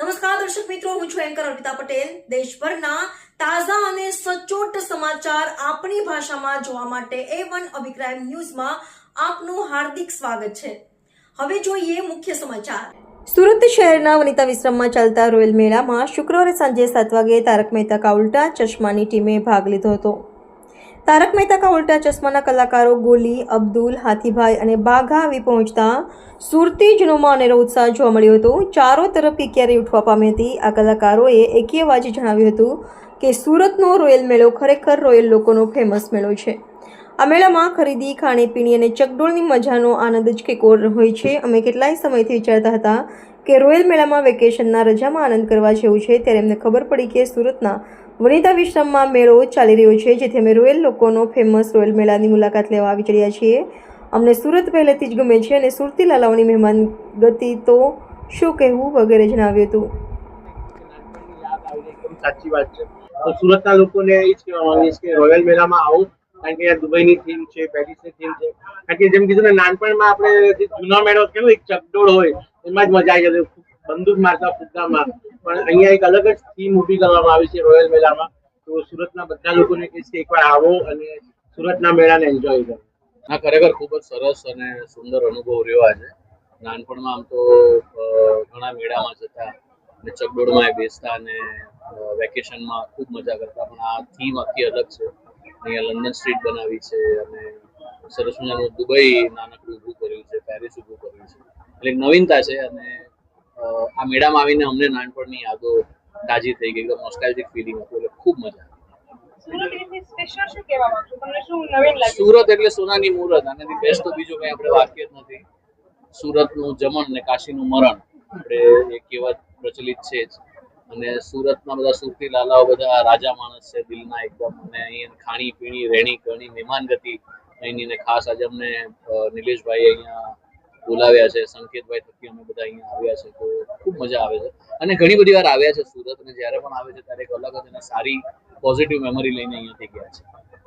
નમસ્કાર, દર્શક મિત્રો, હું છું એન્કર અર્પિતા પટેલ. દેશભરના તાજા અને સચોટ સમાચાર આપણી ભાષામાં જોવા માટે એ વન અભિપ્રાય ન્યૂઝમાં આપનું હાર્દિક સ્વાગત છે. હવે જોઈએ મુખ્ય સમાચાર. સુરત શહેરના વનિતા વિશ્રામમાં ચાલતા રોયલ મેળામાં શુક્રવારે સાંજે સાત વાગે તારક મહેતા કા ઉલ્ટા ચશ્માની ટીમે ભાગ લીધો હતો. તારક મહેતા કા ઉલ્ટા ચશ્માના કલાકારો ગોલી, અબ્દુલ, હાથીભાઈ અને બાઘા આવી પહોંચતા સુરતી જનોમાં અનેરો ઉત્સાહ જોવા મળ્યો હતો. ચારો તરફથી ક્યારે ઉઠવા પામી હતી. આ કલાકારોએ એકી અવાજે જણાવ્યું હતું કે સુરતનો રોયલ મેળો ખરેખર રોયલ લોકોનો ફેમસ મેળો છે. આ મેળામાં ખરીદી, ખાણીપીણી અને ચકડોળની મજાનો આનંદ જ કંઈક ઓર હોય છે. અમે કેટલાય સમયથી વિચારતા હતા કે રોયલ મેળામાં વેકેશનના રજામાં આનંદ કરવા જેવું છે, ત્યારે એમને ખબર પડી કે સુરતના વનિતા વિશ્રામમાં મેળો ચાલી રહ્યો છે, જેથી અમે રોયલ લોકોનો ફેમસ રોયલ મેળાની મુલાકાત લેવા આવી ચડ્યા છીએ. અમને સુરત પહેલેથી જ ગમે છે અને સુરતી લાલાઓની મહેમાન ગતિ તો શું કહેવું વગેરે જણાવ્યું હતું. સાચી વાત છે સુરતના લોકોને એ જ કહેવા માંગીશ કે રોયલ મેળામાં આવો કારણ કે દુબઈની થીમ છે, પેરિસની થીમ છે. કારણ કે જેમ કીધું ને, નાનપણમાં આપણે જે જૂનો મેળો કેવો એક ચકડોળ હોય, એમાં જ મજા આવી જતી બંદૂક મારતા ફુગ્ગામાં પણ અહીંયા એક અલગ જ થીમ ઊભી કરવામાં આવી છે રોયલ મેળામાં તો સુરતના બધા લોકોને કહીશ કે એકવાર આવો અને સુરતના મેળાને એન્જોય કરો. હા, ખરેખર ખૂબ જ સરસ અને સુંદર અનુભવ રહ્યો આજે. નાનપણમાં આમ તો ઘણા મેળામાં જતા અને ચકડોળમાં બેસતા અને વેકેશનમાં ખૂબ મજા કરતા. પણ આ થીમ આખી અલગ છે. અહીંયા લંડન સ્ટ્રીટ બનાવી છે અને સરસ મજાનું દુબઈ નાનકડું ઊભું કર્યું છે પેરિસ ઊભું કર્યું છે. એટલે એક નવીનતા છે અને આ મેળામાં આવીને અમને નાનપણની યાદો તાજી થઈ ગઈ એકદમ નોસ્ટાલ્જિક ફિલિંગ હતું એટલે ખૂબ મજા આવી. એટલે સુરત એટલે સોનાની મુહૂર્ત અને બેસ્ટ તો બીજું કઈ આપણે વાક્ય જ નથી. સુરતનું જમણ ને કાશીનું મરણ આપણે એ કહેવત પ્રચલિત છે જ. અને સુરતમાં બધા સુરતી લાલાઓ બધા રાજા માણસ છે, દિલના એકદમ. અને અહીંયા ખાણી પીણી, રહેણી કરણી, મહેમાન ગતિ અહીંની ને ખાસ આજે અમને નિલેશભાઈ અહીંયા બોલાવ્યા છે, સંકેતભાઈ થકી અમે બધા અહીંયા આવ્યા છે, તો ખૂબ મજા આવે છે. અને ઘણી બધી વાર આવ્યા છે સુરત, અને જ્યારે પણ આવે છે ત્યારે એક અલગ જ અને સારી પોઝિટિવ મેમરી લઈને અહીંયાથી ગયા છે.